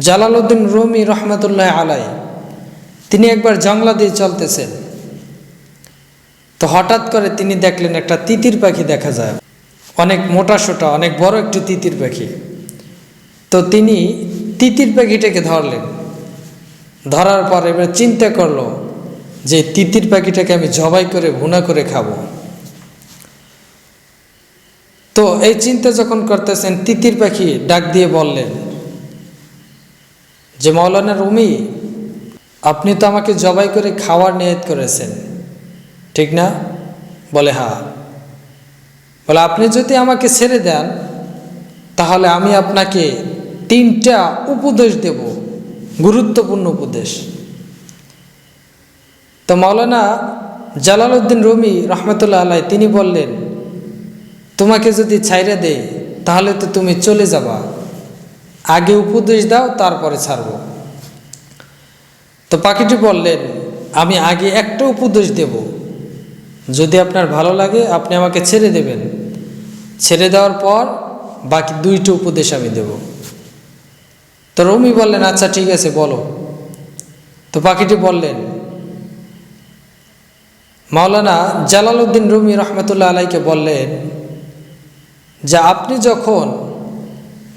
Jalaluddin Rumi রহমতুল্লাহ আলাই তিনি একবার জংলা দিয়ে চলতেছেন। তো হঠাৎ করে তিনি দেখলেন একটা তিতির পাখি দেখা যায়। অনেক মোটা সোটা, অনেক বড় একটি তিতির পাখি। তো তিনি তিতির পাখিটাকে ধরলেন। ধরার পর এবার চিন্তা করল যে তিতির পাখিটাকে আমি জবাই করে, ভুনা করে খাব। তো এই চিন্তা যখন করতেছেন, তিতির পাখি ডাক দিয়ে বললেন যে মৌলানা রুমি, আপনি তো আমাকে জবাই করে খাওয়ার নিয়ত করেছেন। ঠিক না? বলে হ্যাঁ বলে, আপনি যদি আমাকে ছেড়ে দেন, তাহলে আমি আপনাকে তিনটা উপদেশ দেব, গুরুত্বপূর্ণ উপদেশ। তো মৌলানা জালালউদ্দিন রুমি রহমতুল্লাহ আলাই তিনি বললেন, তোমাকে যদি ছাইরে দেয় তাহলে তো তুমি চলে যাবা। আগে উপদেশ দাও, তারপরে ছাড়ব। তো পাখিটি বললেন, আমি আগে একটা উপদেশ দেব। যদি আপনার ভালো লাগে, আপনি আমাকে ছেড়ে দেবেন। ছেড়ে দেওয়ার পর বাকি দুইটা উপদেশ আমি দেব। তো রমি বললেন আচ্ছা ঠিক আছে, বলো। তো পাখিটি বললেন, মাওলানা জালালউদ্দিন রুমি রহমতুল্লাহ আলাইকে বললেন যে, আপনি যখন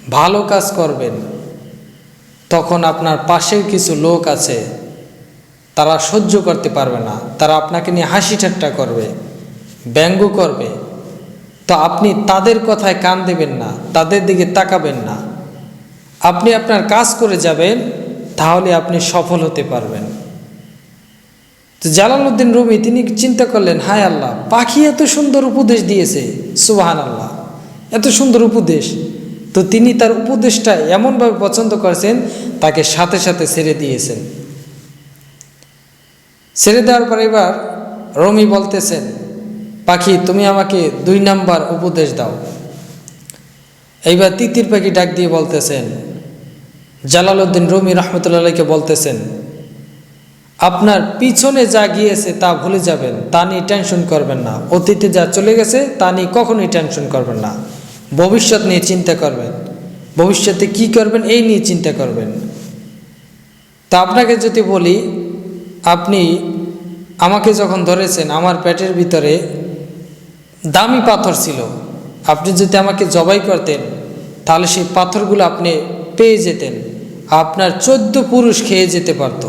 ভালো কাজ করবেন, তখন আপনার পাশেও কিছু লোক আছে, তারা সহ্য করতে পারবে না, তারা আপনাকে নিয়ে হাসি ঠাট্টা করবে, ব্যঙ্গ করবে। তো আপনি তাদের কথায় কান দেবেন না, তাদের দিকে তাকাবেন না। আপনি আপনার কাজ করে যাবেন, তাহলে আপনি সফল হতে পারবেন। তো জালালউদ্দিন রুমি, তিনি চিন্তা করলেন, হায় আল্লাহ, পাখি এত সুন্দর উপদেশ দিয়েছে সুবাহান আল্লাহ এত সুন্দর উপদেশ। তো তিনি তার উপদেশটা এমনভাবে পছন্দ করেছেন, তাকে সাথে সাথে ছেড়ে দিয়েছেন। ছেড়ে দেওয়ার পর এবার রমি বলতেছেন, পাখি, তুমি আমাকে দুই নাম্বার উপদেশ দাও। এইবার তিতির পাখি ডাক দিয়ে বলতেছেন, জালালউদ্দিন রমি রহমতুল্লাহকে বলতেছেন, আপনার পিছনে যা গিয়েছে তা ভুলে যাবেন, তা নিয়ে টেনশন করবেন না। অতীতে যা চলে গেছে, তা নিয়ে কখনোই টেনশন করবেন না। ভবিষ্যৎ নিয়ে চিন্তা করবেন। ভবিষ্যতে কি করবেন, এই নিয়ে চিন্তা করবেন। তা আপনাকে যদি বলি, আপনি আমাকে যখন ধরেছেন, আমার পেটের ভিতরে দামি পাথর ছিল, আপনি যদি আমাকে জবাই করতেন, তাহলে সেই পাথরগুলো আপনি পেয়ে যেতেন, আপনার চোদ্দ পুরুষ খেয়ে যেতে পারত।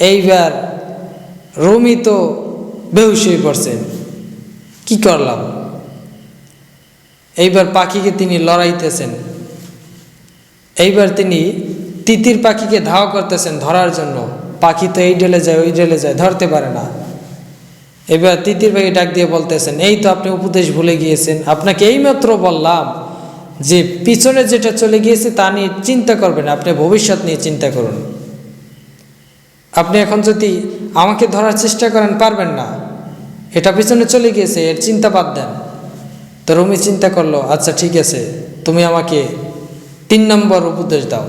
এইবার রমি তো বেহুশ হয়ে পড়ছেন। কি করলাম? এইবার পাখিকে তিনি লড়াইতেছেন। এইবার তিনি তিতির পাখিকে ধাওয়া করতেছেন ধরার জন্য। পাখি তো এই ডেলে যায়, ওই ডেলে যায়, ধরতে পারে না। এবার তিতির পাখি ডাক দিয়ে বলতেছেন, এই তো আপনি উপদেশ ভুলে গিয়েছেন। আপনাকে এইমাত্র বললাম যে, পিছনে যেটা চলে গিয়েছে তা নিয়ে চিন্তা করবেন আপনি ভবিষ্যৎ নিয়ে চিন্তা করুন। আপনি এখন যদি আমাকে ধরার চেষ্টা করেন, পারবেন না। এটা পিছনে চলে গিয়েছে, এর চিন্তা বাদ দেন। তো রুমি চিন্তা করল আচ্ছা ঠিক আছে তুমি আমাকে তিন নম্বর উপদেশ দাও।